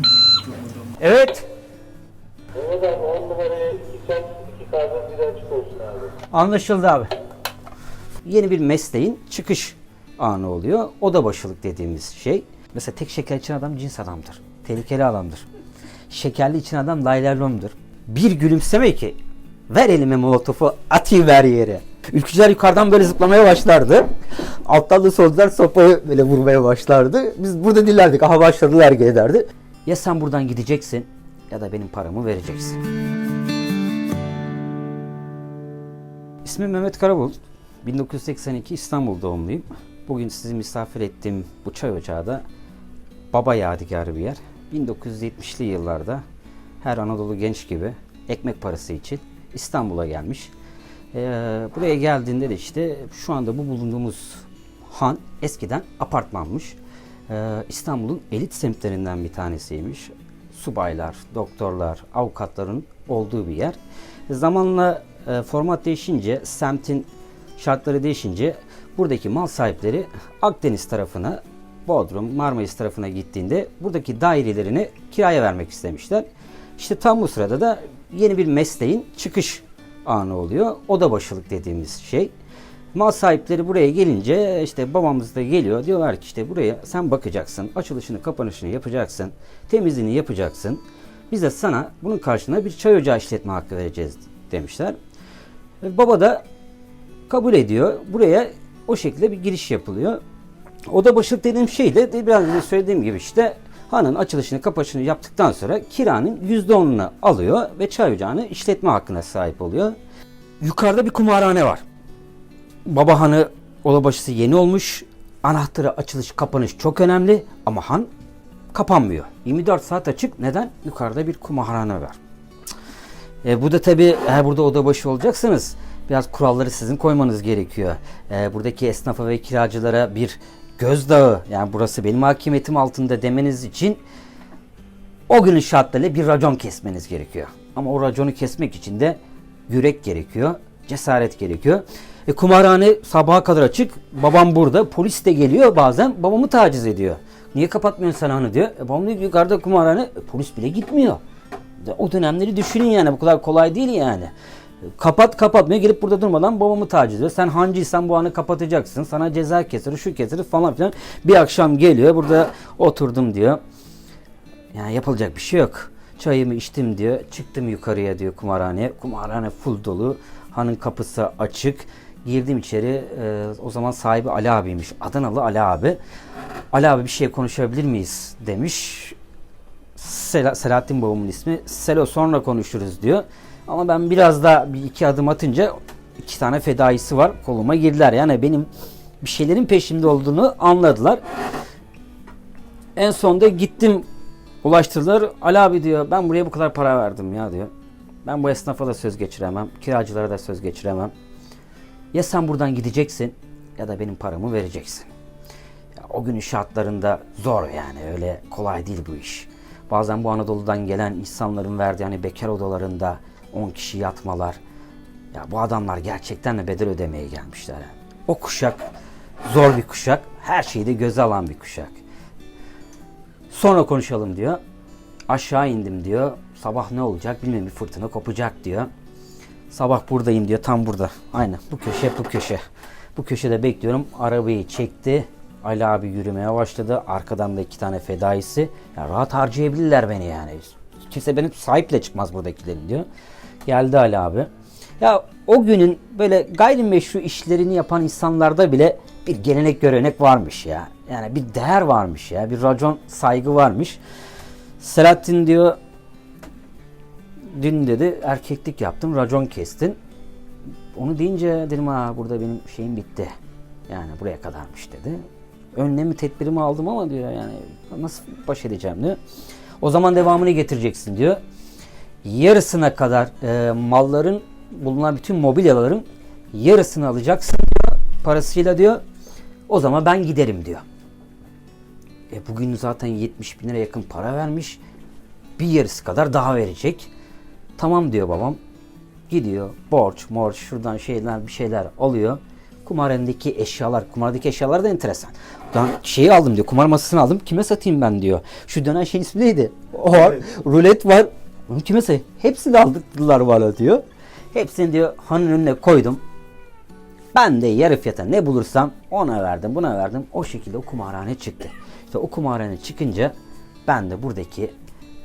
Evet. Mehmet abi 10 numaraya 2 sen 2 kahve bir açık olsun abi. Anlaşıldı abi. Yeni bir mesleğin çıkış anı oluyor. Oda başılık dediğimiz şey. Mesela tek şeker için adam cins adamdır. Tehlikeli adamdır. Şekerli için adam laylaylomdur. Bir gülümseme ki ver elime molotofu atayım ver yere. Ülkücüler yukarıdan böyle zıplamaya başlardı. Alttan da solcular sopayı böyle vurmaya başlardı. Biz burada dillerdik. Aha başladılar derdi. Ya sen buradan gideceksin ya da benim paramı vereceksin. İsmim Mehmet Karabulut. 1982 İstanbul doğumluyum. Bugün sizi misafir ettiğim bu çay ocağı da baba yadigarı bir yer. 1970'li yıllarda her Anadolu genç gibi ekmek parası için İstanbul'a gelmiş. Ee, buraya geldiğinde de işte şu anda bu bulunduğumuz han eskiden apartmanmış. Ee, İstanbul'un elit semtlerinden bir tanesiymiş. Subaylar, doktorlar, avukatların olduğu bir yer. Zamanla e, format değişince, semtin şartları değişince buradaki mal sahipleri Akdeniz tarafına, Bodrum, Marmaris tarafına gittiğinde buradaki dairelerini kiraya vermek istemişler. İşte tam bu sırada da yeni bir mesleğin çıkış anı oluyor. Oda başılık dediğimiz şey. Mal sahipleri buraya gelince işte babamız da geliyor. Diyorlar ki işte buraya sen bakacaksın. Açılışını kapanışını yapacaksın. Temizliğini yapacaksın. Biz de sana bunun karşılığında bir çay ocağı işletme hakkı vereceğiz demişler. E, Baba da kabul ediyor. Buraya o şekilde bir giriş yapılıyor. Oda başlık dediğim şey de biraz önce söylediğim gibi işte hanın açılışını kapanışını yaptıktan sonra kiranın %10'unu alıyor ve çay ocağını işletme hakkına sahip oluyor. Yukarıda bir kumarhane var. Baba hanı olabaşısı yeni olmuş. Anahtarı açılış kapanış çok önemli ama han kapanmıyor. 24 saat açık. Neden? Yukarıda bir kumarhane var. E, bu da tabii eğer burada oda başı olacaksanız biraz kuralları sizin koymanız gerekiyor. E, buradaki esnafa ve kiracılara bir gözdağı yani burası benim hakimiyetim altında demeniz için o günün şartlarıyla bir racon kesmeniz gerekiyor. Ama o raconu kesmek için de yürek gerekiyor, cesaret gerekiyor. E, kumarhane sabaha kadar açık. Babam burada. Polis de geliyor bazen. Babamı taciz ediyor. Niye kapatmıyorsun sen hanı diyor. E, babam diyor yukarıda kumarhane. E, polis bile gitmiyor. O dönemleri düşünün yani. Bu kadar kolay değil yani. E, Kapat kapatmıyor gelip burada durmadan babamı taciz ediyor. Sen hancıysan bu anı kapatacaksın. Sana ceza kesilir, şu kesilir falan filan. Bir akşam geliyor burada oturdum diyor. Yani yapılacak bir şey yok. Çayımı içtim diyor. Çıktım yukarıya diyor kumarhaneye. Kumarhane full dolu. Hanın kapısı açık. Girdim içeri. Ee, o zaman sahibi Ali abiymiş. Adanalı Ali abi. Ali abi bir şey konuşabilir miyiz demiş. Sela- Selahattin babamın ismi. Selo sonra konuşuruz diyor. Ama ben biraz da bir iki adım atınca iki tane fedaisi var. Koluma girdiler. Yani benim bir şeylerin peşimde olduğunu anladılar. En sonunda gittim ulaştırdılar. Ali abi diyor ben buraya bu kadar para verdim ya diyor. Ben bu esnafa da söz geçiremem. Kiracılara da söz geçiremem. Ya sen buradan gideceksin ya da benim paramı vereceksin. Ya o günün şartlarında zor yani öyle kolay değil bu iş. Bazen bu Anadolu'dan gelen insanların verdiği hani bekar odalarında 10 kişi yatmalar. Ya bu adamlar gerçekten de bedel ödemeye gelmişler. O kuşak zor bir kuşak. Her şeyi de göze alan bir kuşak. Sonra konuşalım diyor. Aşağı indim diyor. Sabah ne olacak bilmiyorum bir fırtına kopacak diyor. Sabah buradayım diyor tam burada. Aynen bu köşe bu köşe. Bu köşede bekliyorum. Arabayı çekti. Ali abi yürümeye başladı. Arkadan da iki tane fedaisi. Ya rahat harcayabilirler beni yani. Kimse benim sahiple çıkmaz buradakilerin diyor. Geldi Ali abi. Ya o günün böyle gayrimeşru işlerini yapan insanlarda bile bir gelenek görenek varmış ya. Yani bir değer varmış ya. Bir racon saygı varmış. Selahattin diyor dün dedi erkeklik yaptım racon kestin. Onu deyince dedim ha burada benim şeyim bitti. Yani buraya kadarmış dedi. Önlemi tedbirimi aldım ama diyor yani nasıl baş edeceğim diyor. O zaman devamını getireceksin diyor. Yarısına kadar e, malların bulunan bütün mobilyaların yarısını alacaksın diyor. Parasıyla diyor. O zaman ben giderim diyor. E bugün zaten 70 bin lira yakın para vermiş. Bir yarısı kadar daha verecek. Tamam diyor babam. Gidiyor borç morç şuradan şeyler bir şeyler alıyor. Kumarhanedeki eşyalar, kumardaki eşyalar da enteresan. Ben şeyi aldım diyor, kumar masasını aldım. Kime satayım ben diyor. Şu dönen şeyin ismi neydi? O var, rulet var. Onu kime satayım? Hepsini aldırdılar bana diyor. Hepsini diyor hanın önüne koydum. Ben de yarı fiyata ne bulursam ona verdim, buna verdim. O şekilde o kumarhane çıktı. İşte o kumarhane çıkınca ben de buradaki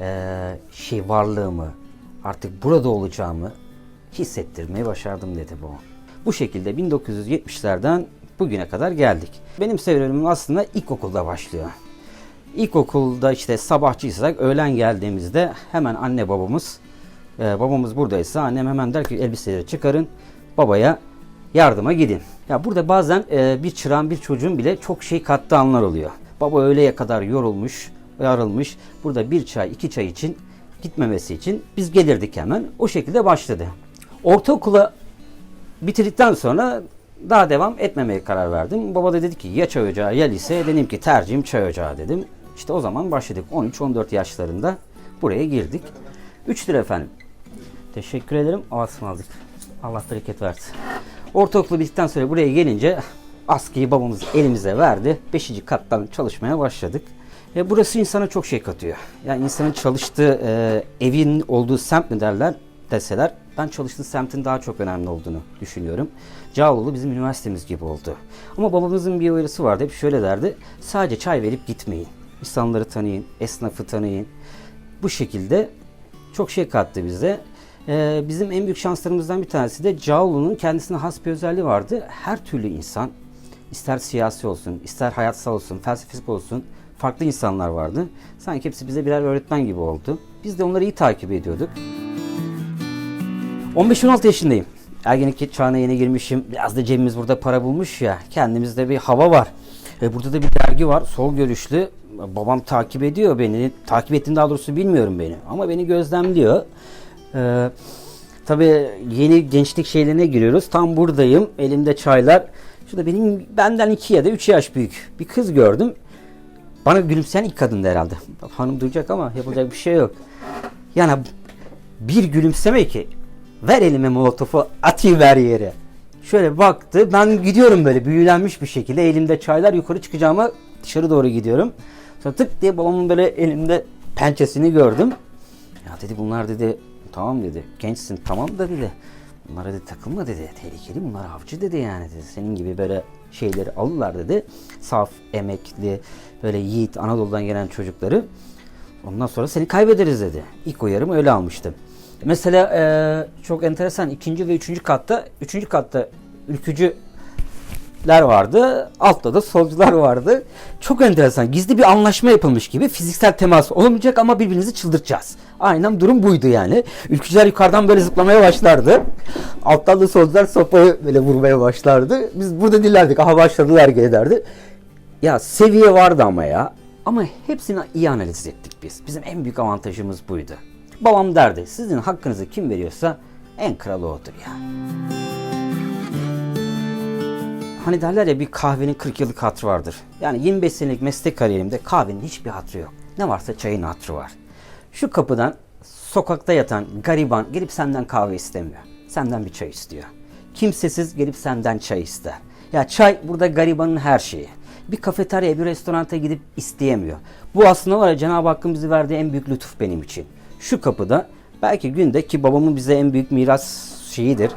eee, şey varlığımı, artık burada olacağımı hissettirmeyi başardım dedi bu. Bu şekilde 1970'lerden bugüne kadar geldik. Benim serüvenim aslında ilkokulda başlıyor. İlkokulda işte sabahçıysak öğlen geldiğimizde hemen anne babamız e, babamız buradaysa annem hemen der ki elbiseleri çıkarın babaya yardıma gidin. Ya burada bazen e, bir çırağın bir çocuğun bile çok şey kattığı anlar oluyor. Baba öğleye kadar yorulmuş, yarılmış. Burada bir çay, iki çay için gitmemesi için biz gelirdik hemen. O şekilde başladı. Ortaokula bitirdikten sonra daha devam etmemeye karar verdim. Baba da dedi ki ya çay ocağı ya lise. Dedim ki tercihim çay ocağı dedim. İşte o zaman başladık. 13-14 yaşlarında buraya girdik. 3 lira efendim. Teşekkür ederim. Aldık. Allah bereket versin. Ortaokulu bittikten sonra buraya gelince askıyı babamız elimize verdi. 5. kattan çalışmaya başladık. E, burası insana çok şey katıyor. Yani insanın çalıştığı e, evin olduğu semt mi derler deseler ben çalıştığım semtin daha çok önemli olduğunu düşünüyorum. Cağaloğlu bizim üniversitemiz gibi oldu. Ama babamızın bir uyarısı vardı. Hep şöyle derdi. Sadece çay verip gitmeyin. İnsanları tanıyın, esnafı tanıyın. Bu şekilde çok şey kattı bize. Ee, bizim en büyük şanslarımızdan bir tanesi de Cağaloğlu'nun kendisine has bir özelliği vardı. Her türlü insan, ister siyasi olsun, ister hayatsal olsun, felsefik olsun, farklı insanlar vardı. Sanki hepsi bize birer öğretmen gibi oldu. Biz de onları iyi takip ediyorduk. 15-16 yaşındayım. Ergenlik çağına yeni girmişim. Biraz da cebimiz burada para bulmuş ya. Kendimizde bir hava var. Ve burada da bir dergi var. Sol görüşlü. Babam takip ediyor beni. Takip ettiğini daha doğrusu bilmiyorum beni. Ama beni gözlemliyor. Ee, tabii yeni gençlik şeylerine giriyoruz. Tam buradayım. Elimde çaylar. Şurada benim benden 2 ya da 3 yaş büyük bir kız gördüm. Bana gülümseyen ilk kadındı herhalde. Hanım duyacak ama yapılacak bir şey yok. Yani bir gülümseme ki ver elime molotofu ver yere. Şöyle baktı ben gidiyorum böyle büyülenmiş bir şekilde elimde çaylar yukarı çıkacağıma dışarı doğru gidiyorum. Sonra tık diye babamın böyle elimde pençesini gördüm. Ya dedi bunlar dedi tamam dedi gençsin tamam da dedi. Bunlara dedi takılma dedi tehlikeli bunlar avcı dedi yani dedi. Senin gibi böyle şeyleri alırlar dedi. Saf, emekli, böyle yiğit Anadolu'dan gelen çocukları. Ondan sonra seni kaybederiz dedi. İlk uyarımı öyle almıştım. Mesela eee, çok enteresan ikinci ve üçüncü katta, üçüncü katta ülkücüler vardı. Altta da solcular vardı. Çok enteresan. Gizli bir anlaşma yapılmış gibi fiziksel temas olmayacak ama birbirinizi çıldırtacağız. Aynen durum buydu yani. Ülkücüler yukarıdan böyle zıplamaya başlardı. Alttan da solcular sopayı böyle vurmaya başlardı. Biz burada dinlerdik. Aha başladılar ederdi. Ya seviye vardı ama ya. Ama hepsini iyi analiz ettik biz. Bizim en büyük avantajımız buydu. Babam derdi sizin hakkınızı kim veriyorsa en kralı odur ya. Hani derler ya bir kahvenin 40 yıllık hatrı vardır. Yani 25 senelik meslek kariyerimde kahvenin hiçbir hatrı yok. Ne varsa çayın hatrı var. Şu kapıdan sokakta yatan gariban gelip senden kahve istemiyor. Senden bir çay istiyor. Kimsesiz gelip senden çay ister. Ya çay burada garibanın her şeyi. Bir kafeteryaya, bir restoranta gidip isteyemiyor. Bu aslında var ya Cenab-ı Hakk'ın bize verdiği en büyük lütuf benim için. Şu kapıda belki günde ki babamın bize en büyük miras şeyidir.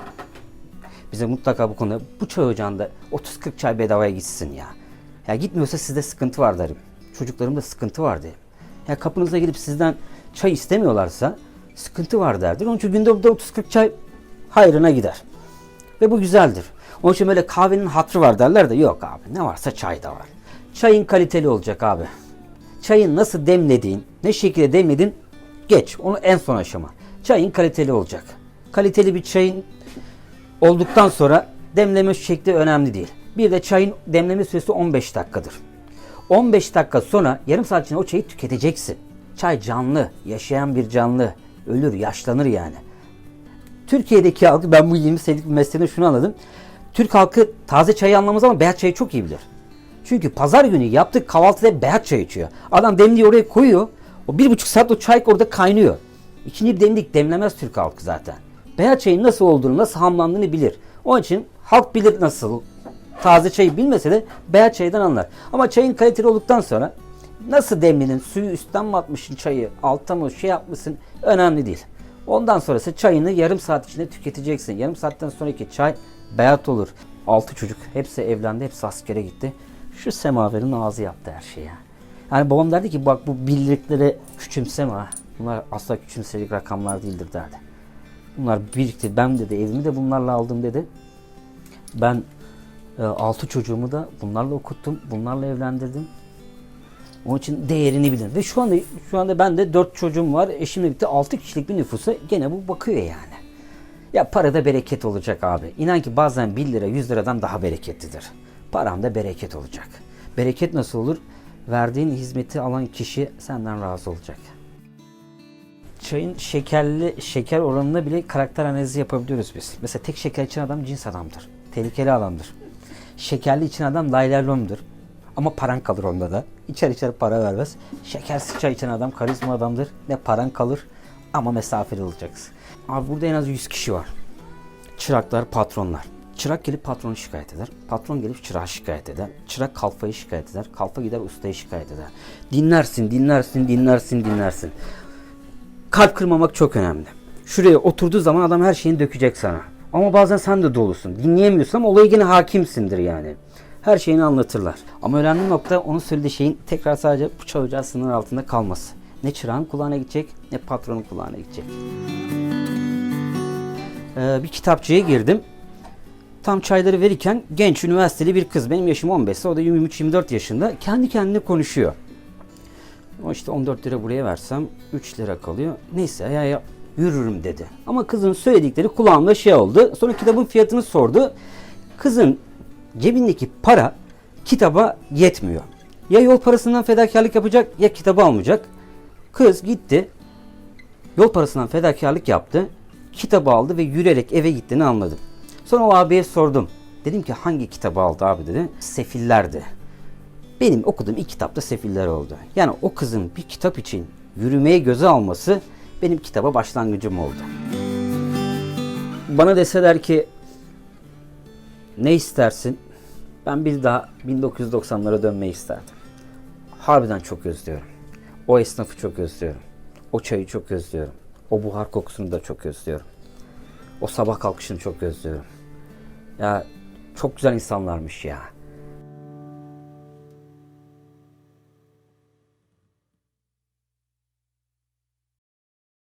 Bize mutlaka bu konuda bu çay ocağında 30-40 çay bedavaya gitsin ya. Ya gitmiyorsa sizde sıkıntı var derim. Çocuklarımda sıkıntı var derim. Ya kapınıza gelip sizden çay istemiyorlarsa sıkıntı var derdir. Onun için günde burada 30-40 çay hayrına gider. Ve bu güzeldir. Onun için böyle kahvenin hatrı var derler de yok abi ne varsa çay da var. Çayın kaliteli olacak abi. Çayın nasıl demlediğin, ne şekilde demledin geç. Onu en son aşama. Çayın kaliteli olacak. Kaliteli bir çayın olduktan sonra demleme şekli önemli değil. Bir de çayın demleme süresi 15 dakikadır. 15 dakika sonra yarım saat içinde o çayı tüketeceksin. Çay canlı, yaşayan bir canlı. Ölür, yaşlanır yani. Türkiye'deki halkı ben bu 20 senelik bir mesleğimde şunu anladım. Türk halkı taze çayı anlamaz ama beyaz çayı çok iyi bilir. Çünkü pazar günü yaptık kahvaltıda beyaz çay içiyor. Adam demliği oraya koyuyor. O bir buçuk saat o çay orada kaynıyor. İkinci bir demlik demlemez Türk halkı zaten. Beyaz çayın nasıl olduğunu, nasıl hamlandığını bilir. Onun için halk bilir nasıl taze çayı bilmese de beyaz çaydan anlar. Ama çayın kaliteli olduktan sonra nasıl demledin, suyu üstten mi atmışsın çayı, altta mı şey yapmışsın önemli değil. Ondan sonrası çayını yarım saat içinde tüketeceksin. Yarım saatten sonraki çay beyaz olur. Altı çocuk hepsi evlendi, hepsi askere gitti. Şu semaverin ağzı yaptı her şeyi. ya. Yani babam derdi ki bak bu birlikleri küçümseme. Bunlar asla küçümselik rakamlar değildir derdi. Bunlar birikti. Ben dedi evimi de bunlarla aldım dedi. Ben e, altı çocuğumu da bunlarla okuttum. Bunlarla evlendirdim. Onun için değerini bilin. Ve şu anda şu anda ben de dört çocuğum var. Eşimle birlikte altı kişilik bir nüfusa gene bu bakıyor yani. Ya parada bereket olacak abi. İnan ki bazen 1 lira 100 liradan daha bereketlidir. Paramda bereket olacak. Bereket nasıl olur? Verdiğin hizmeti alan kişi senden razı olacak. Çayın şekerli şeker oranında bile karakter analizi yapabiliyoruz biz. Mesela tek şeker içen adam cins adamdır. Tehlikeli adamdır. Şekerli içen adam laylaylomdur. Ama paran kalır onda da. İçer içer para vermez. Şekersiz çay içen adam karizma adamdır. Ne paran kalır ama mesafeli olacaksın. Abi burada en az 100 kişi var. Çıraklar, patronlar. Çırak gelip patronu şikayet eder. Patron gelip çırağı şikayet eder. Çırak kalfayı şikayet eder. Kalfa gider ustayı şikayet eder. Dinlersin, dinlersin, dinlersin, dinlersin. Kalp kırmamak çok önemli. Şuraya oturduğu zaman adam her şeyini dökecek sana. Ama bazen sen de dolusun. Dinleyemiyorsun ama olaya yine hakimsindir yani. Her şeyini anlatırlar. Ama önemli nokta onun söylediği şeyin tekrar sadece bıçağı ocağı sınır altında kalması. Ne çırağın kulağına gidecek ne patronun kulağına gidecek. Ee, bir kitapçıya girdim. Tam çayları verirken genç üniversiteli bir kız benim yaşım 15 ise o da 23-24 yaşında kendi kendine konuşuyor. O işte 14 lira buraya versem 3 lira kalıyor. Neyse ya, ya yürürüm dedi. Ama kızın söyledikleri kulağımda şey oldu. Sonra kitabın fiyatını sordu. Kızın cebindeki para kitaba yetmiyor. Ya yol parasından fedakarlık yapacak ya kitabı almayacak. Kız gitti. Yol parasından fedakarlık yaptı. Kitabı aldı ve yürüyerek eve gittiğini anladım. Sonra o abiye sordum. Dedim ki hangi kitabı aldı abi dedi. Sefillerdi. Benim okuduğum ilk kitapta sefiller oldu. Yani o kızın bir kitap için yürümeye göze alması benim kitaba başlangıcım oldu. Bana deseler ki ne istersin? Ben bir daha 1990'lara dönmeyi isterdim. Harbiden çok özlüyorum. O esnafı çok özlüyorum. O çayı çok özlüyorum. O buhar kokusunu da çok özlüyorum. O sabah kalkışını çok özlüyorum. Ya çok güzel insanlarmış ya.